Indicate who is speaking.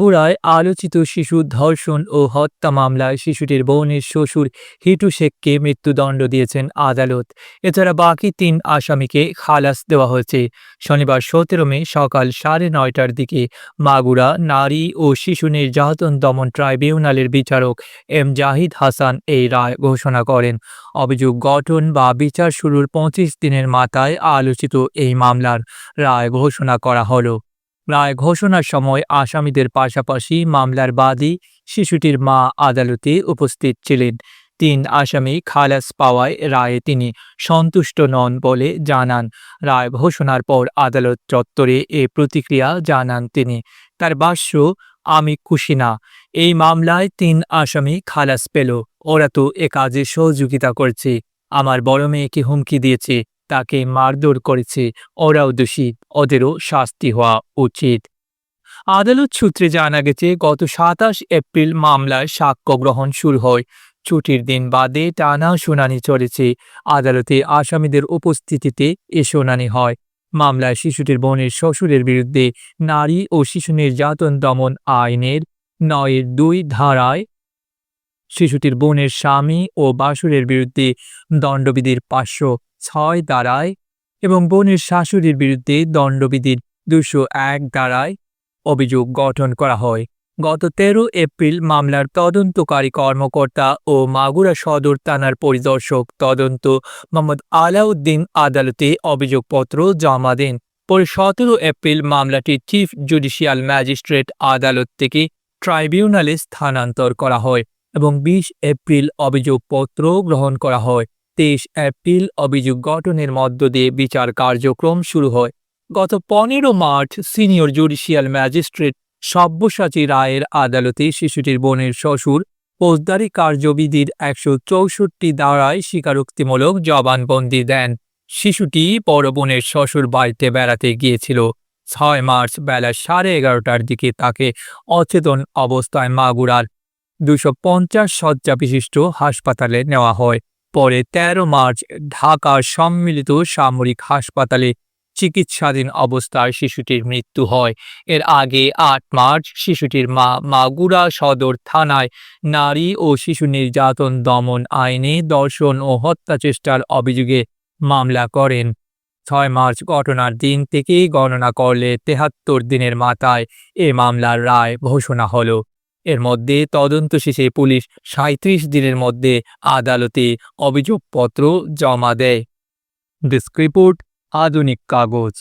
Speaker 1: বগুড়ায় আলোচিত শিশু ধর্ষণ ও হত্যা মামলায় শিশুটির বোনের শ্বশুর হিটু শেখকে মৃত্যুদণ্ড দিয়েছেন আদালত এছাড়া বাকি তিন আসামিকে খালাস দেওয়া হয়েছে শনিবার সতেরো মে সকাল সাড়ে নয়টার দিকে মাগুরা নারী ও শিশু নির্যাতন দমন ট্রাইব্যুনালের বিচারক এম জাহিদ হাসান এই রায় ঘোষণা করেন অভিযোগ গঠন বা বিচার শুরুর পঁচিশ দিনের মাথায় আলোচিত এই মামলার রায় ঘোষণা করা হলো রায় ঘোষণার সময় আসামিদের পাশাপাশি মামলার বাদী শিশুটির মা আদালতে উপস্থিত ছিলেন তিন আসামি খালাস পাওয়ায় রায়ে তিনি সন্তুষ্ট নন বলে জানান রায় ঘোষণার পর আদালত চত্বরে এ প্রতিক্রিয়া জানান তিনি তার বাস্য আমি খুশি না এই মামলায় তিন আসামি খালাস পেল ওরা তো এ কাজে সহযোগিতা করছে আমার বড় মেয়েকে হুমকি দিয়েছে তাকে মারধর করেছে ওরাও দোষী ওদেরও শাস্তি হওয়া উচিত আদালত সূত্রে জানা গেছে গত সাতাশ এপ্রিল মামলায় সাক্ষ্য গ্রহণ শুরু হয় ছুটির দিন বাদে টানা শুনানি চলেছে আদালতে আসামিদের উপস্থিতিতে এ শুনানি হয় মামলায় শিশুটির বোনের শ্বশুরের বিরুদ্ধে নারী ও শিশু নির্যাতন দমন আইনের নয়ের দুই ধারায় শিশুটির বোনের স্বামী ও বাসুরের বিরুদ্ধে দণ্ডবিধির পাঁচশো ছয় দ্বারায় এবং বোনের শাশুড়ির বিরুদ্ধে দণ্ডবিধির দুশো এক দ্বারায় অভিযোগ গঠন করা হয় গত তেরো এপ্রিল মামলার তদন্তকারী কর্মকর্তা ও মাগুরা সদর থানার পরিদর্শক তদন্ত মোহাম্মদ আলাউদ্দিন আদালতে অভিযোগপত্র জমা দেন পরে সতেরো এপ্রিল মামলাটি চিফ জুডিশিয়াল ম্যাজিস্ট্রেট আদালত থেকে ট্রাইব্যুনালে স্থানান্তর করা হয় এবং বিশ এপ্রিল অভিযোগপত্র গ্রহণ করা হয় তেইশ এপ্রিল অভিযোগ গঠনের মধ্য দিয়ে বিচার কার্যক্রম শুরু হয় গত পনেরো March senior judicial magistrate Sabyasachi রায়ের আদালতে শিশুটির বোনের শ্বশুর ফৌজদারি কার্যবিধির একশো চৌষট্টি দ্বারায় স্বীকারোক্তিমূলক জবানবন্দি দেন শিশুটি বড় বোনের শ্বশুর বাড়িতে বেড়াতে গিয়েছিল ছয় মার্চ বেলা সাড়ে এগারোটার দিকে তাকে অচেতন অবস্থায় মাগুরার দুশো পঞ্চাশ শয্যা বিশিষ্ট হাসপাতালে নেওয়া হয় পরে ১৩ মার্চ ঢাকা সম্মিলিত সামরিক হাসপাতালে চিকিৎসাধীন অবস্থায় শিশুটির মৃত্যু হয় এর আগে আট মার্চ শিশুটির মা মাগুরা সদর থানায় নারী ও শিশু নির্যাতন দমন আইনে দর্শন ও হত্যাচেষ্টার অভিযোগে মামলা করেন ছয় মার্চ ঘটনার দিন থেকেই গণনা করলে তেহাত্তর দিনের মাথায় এ মামলার রায় ঘোষণা হলো এর মধ্যে তদন্ত শেষে পুলিশ সাঁত্রিশ দিনের মধ্যে আদালতে অভিযোগপত্র জমা দেয়
Speaker 2: ডেস্ক রিপোর্ট আধুনিক কাগজ